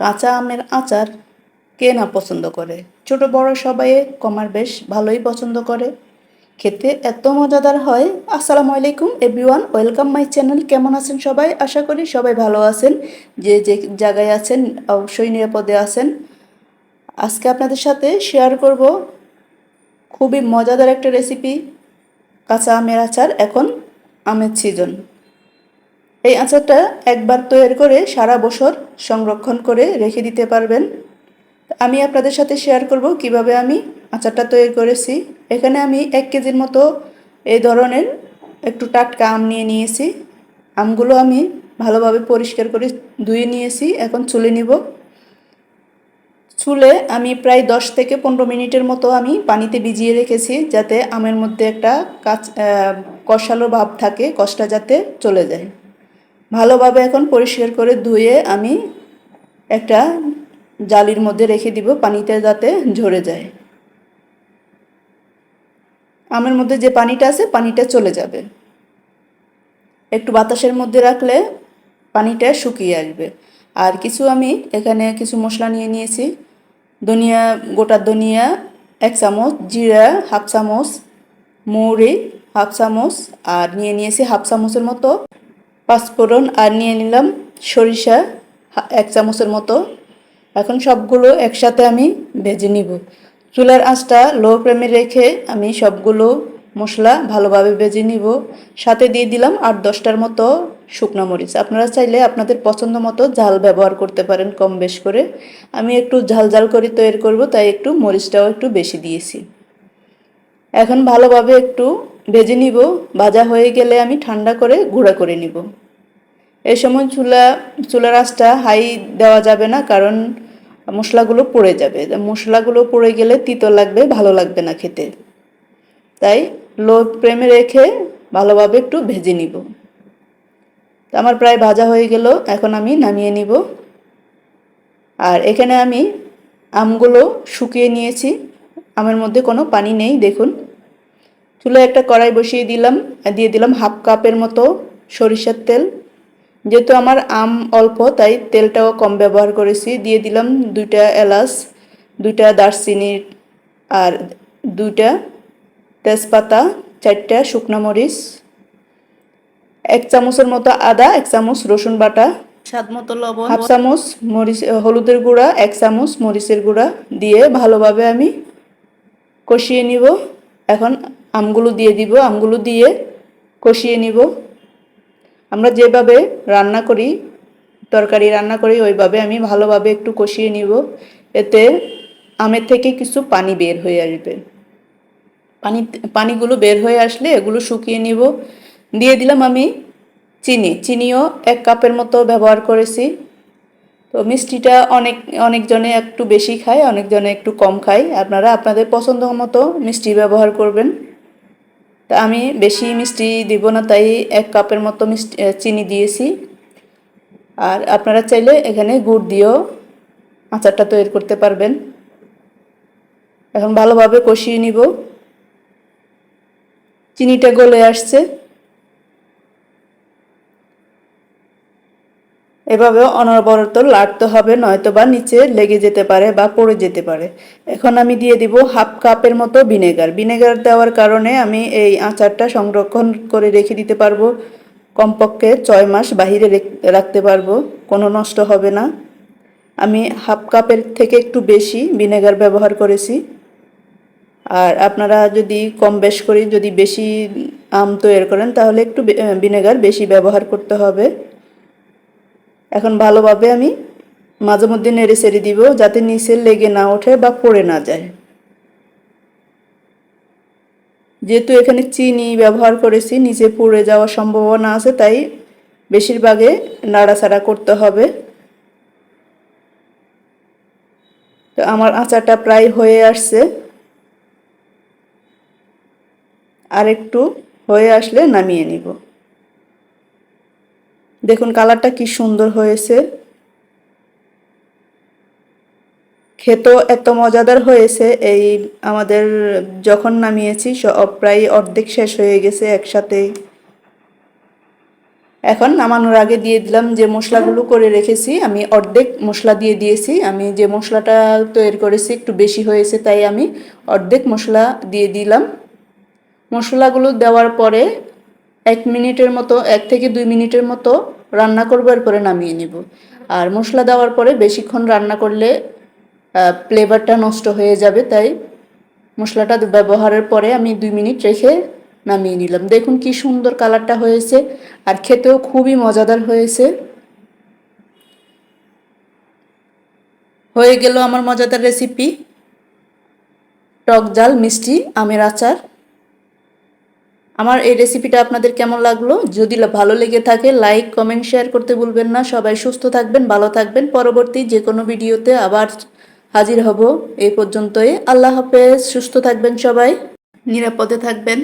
কাঁচা আমের আচার কে না পছন্দ করে? ছোট বড় সবাই কমার বেশ ভালোই পছন্দ করে। খেতে এত মজাদার হয়। আসসালামু আলাইকুম, এভরিওয়ান। Welcome my channel. কেমন আছেন সবাই? আশা করি সবাই ভালো আছেন। যে যে জায়গায় আছেন, অবশ্যই নিরাপদে আছেন। আজকে আপনাদের সাথে শেয়ার করব খুবই মজাদার একটা রেসিপি কাঁচা আমের আচার, এখন আমের সিজন এই আচারটা একবার তৈরি করে সারা বছর সংরক্ষণ করে রেখে দিতে পারবেন। আমি আপনাদের সাথে শেয়ার করব কীভাবে আমি আচারটা তৈরি করেছি। এখানে আমি এক কেজির মতো এই ধরনের একটু টাটকা আম নিয়ে নিয়েছি। আমগুলো আমি ভালোভাবে পরিষ্কার করে ধুয়ে নিয়েছি। এখন চুলে নিব। চুলে আমি প্রায় দশ থেকে পনেরো মিনিটের মতো আমি পানিতে ভিজিয়ে রেখেছি যাতে আমের মধ্যে একটা কাঁচ কষালো ভাব থাকে কষটা যাতে চলে যায়। ভালোভাবে এখন পরিষ্কার করে ধুয়ে আমি একটা জালির মধ্যে রেখে দিব পানিতে যাতে ঝরে যায়। আমের মধ্যে যে পানিটা আছে, পানিটা চলে যাবে। একটু বাতাসের মধ্যে রাখলে পানিটা শুকিয়ে আসবে। আর কিছু আমি এখানে কিছু মশলা নিয়ে নিয়েছি। ধনিয়া, গোটা ধনিয়া, এক চামচ, জিরা, হাফ চামচ, মৌরি, হাফ চামচ, আর নিয়ে নিয়েছি হাফ চামচের মতো পাঁচফোড়ন আর নিয়ে নিলাম সরিষা এক চামচের মতো। এখন সবগুলো একসাথে আমি ভেজে নিব। চুলার আঁচটা লো ফ্লেমে রেখে আমি সবগুলো মশলা ভালোভাবে ভেজে নিব। সাথে দিয়ে দিলাম আট দশটার মতো শুকনো মরিচ। আপনারা চাইলে আপনাদের পছন্দ মতো ঝাল ব্যবহার করতে পারেন কম বেশ করে। আমি একটু ঝাল ঝাল করে তৈরি করব, তাই একটু মরিচটাও একটু বেশি দিয়েছি। এখন ভালোভাবে একটু ভেজে নিব, ভাজা হয়ে গেলে আমি ঠান্ডা করে গুঁড়া করে নিব। এই সময় চুলা চুলার আঁচটা হাই দেওয়া যাবে না কারণ মশলাগুলো পড়ে যাবে। মশলাগুলো পড়ে গেলে তিতো লাগবে, ভালো লাগবে না খেতে। তাই লো প্রেমে রেখে ভালোভাবে একটু ভেজে নিব। আমার প্রায় ভাজা হয়ে গেল, এখন আমি নামিয়ে নিব। আর এখানে আমি আমগুলো শুকিয়ে নিয়েছি। আমের মধ্যে কোনো পানি নেই, দেখুন। চুলায় একটা কড়াই বসিয়ে দিলাম দিয়ে দিলাম হাফ কাপের মতো সরিষার তেল। যেহেতু আমার আম অল্প তাই তেলটাও কম ব্যবহার করেছি। দিয়ে দিলাম দুইটা এলাচ দুইটা দারচিনি আর দুইটা তেজপাতা চারটা শুকনো মরিচ এক চামচের মতো আদা এক চামচ রসুন বাটা স্বাদ মতো লবণ। হাফ চামচ মরিচ হলুদের গুঁড়া এক চামচ মরিচের গুঁড়া। দিয়ে ভালোভাবে আমি কষিয়ে নিব। এখন আমগুলো দিয়ে দিব, আমগুলো দিয়ে কষিয়ে নিব। আমরা যেভাবে রান্না করি, তরকারি রান্না করি, ওইভাবে আমি ভালোভাবে একটু কষিয়ে নিব। এতে আমের থেকে কিছু পানি বের হয়ে আসবে। পানি, পানিগুলো বের হয়ে আসলে এগুলো শুকিয়ে নিব। দিয়ে দিলাম আমি চিনি। চিনিও এক কাপের মতো ব্যবহার করেছি। তো মিষ্টিটা অনেক, অনেকজনে একটু বেশি খায়, অনেকজনে একটু কম খায়। আপনারা আপনাদের পছন্দ মতো মিষ্টি ব্যবহার করবেন। তা আমি বেশি মিষ্টি দিব না, তাই এক কাপের মতো মিষ্টি চিনি দিয়েছি। আর আপনারা চাইলে এখানে গুড় দিয়েও আচারটা তৈরি করতে পারবেন। এখন ভালোভাবে কষিয়ে নিব। চিনিটা গলে আসছে। এভাবে অনবরত লাড়তে হবে নয়তো বা নিচে লেগে যেতে পারে বা পড়ে যেতে পারে। এখন আমি দিয়ে দিব হাফ কাপের মতো ভিনেগার। ভিনেগার দেওয়ার কারণে আমি এই আচারটা সংরক্ষণ করে রেখে দিতে পারব। কমপক্ষে ছয় মাস বাহিরে রাখতে পারব, কোনো নষ্ট হবে না। আমি হাফ কাপের থেকে একটু বেশি ভিনেগার ব্যবহার করেছি। আর আপনারা যদি কম বেশ করে যদি বেশি আম তৈরি করেন, তাহলে একটু ভিনেগার বেশি ব্যবহার করতে হবে। এখন ভালোভাবে আমি মাঝে মধ্যে নেড়ে সেড়ে দিব যাতে নিচে লেগে না ওঠে বা পড়ে না যায়। যেহেতু এখানে চিনি ব্যবহার করেছি, নিচে পড়ে যাওয়ার সম্ভাবনা আছে, তাই বেশিরভাগে নাড়াচাড়া করতে হবে। তো আমার আচারটা প্রায় হয়ে আসছে। আর একটু হয়ে আসলে নামিয়ে নিব। দেখুন, কালারটা কি সুন্দর হয়েছে। খেতেও এত মজাদার হয়েছে। এই আমাদের যখন নামিয়েছি সব প্রায় অর্ধেক শেষ হয়ে গেছে একসাথে। এখন নামানোর আগে দিয়ে দিলাম যে মশলাগুলো করে রেখেছি, আমি অর্ধেক মশলা দিয়ে দিয়েছি। আমি যে মশলাটা তৈরি করেছি একটু বেশি হয়েছে, তাই আমি অর্ধেক মশলা দিয়ে দিলাম। মশলাগুলো দেওয়ার পরে এক মিনিটের মতো, এক থেকে দুই মিনিটের মতো রান্না করব, এরপরে নামিয়ে নিব। আর মশলা দেওয়ার পরে বেশিক্ষণ রান্না করলে ফ্লেভারটা নষ্ট হয়ে যাবে, তাই মশলাটা ব্যবহারের পরে আমি দুই মিনিট রেখে নামিয়ে নিলাম। দেখুন কি সুন্দর কালারটা হয়েছে, আর খেতেও খুবই মজাদার হয়েছে। হয়ে গেল আমার মজাদার রেসিপি টক জাল মিষ্টি, আমের আচার। আমার এই রেসিপিটা আপনাদের কেমন লাগল? যদি ভালো লেগে থাকে লাইক কমেন্ট শেয়ার করতে ভুলবেন না। সবাই সুস্থ থাকবেন, ভালো থাকবেন। পরবর্তী যে কোনো ভিডিওতে আবার হাজির হব। এই পর্যন্তই। আল্লাহ হাফেজ। সুস্থ থাকবেন সবাই। নিরাপদে থাকবেন।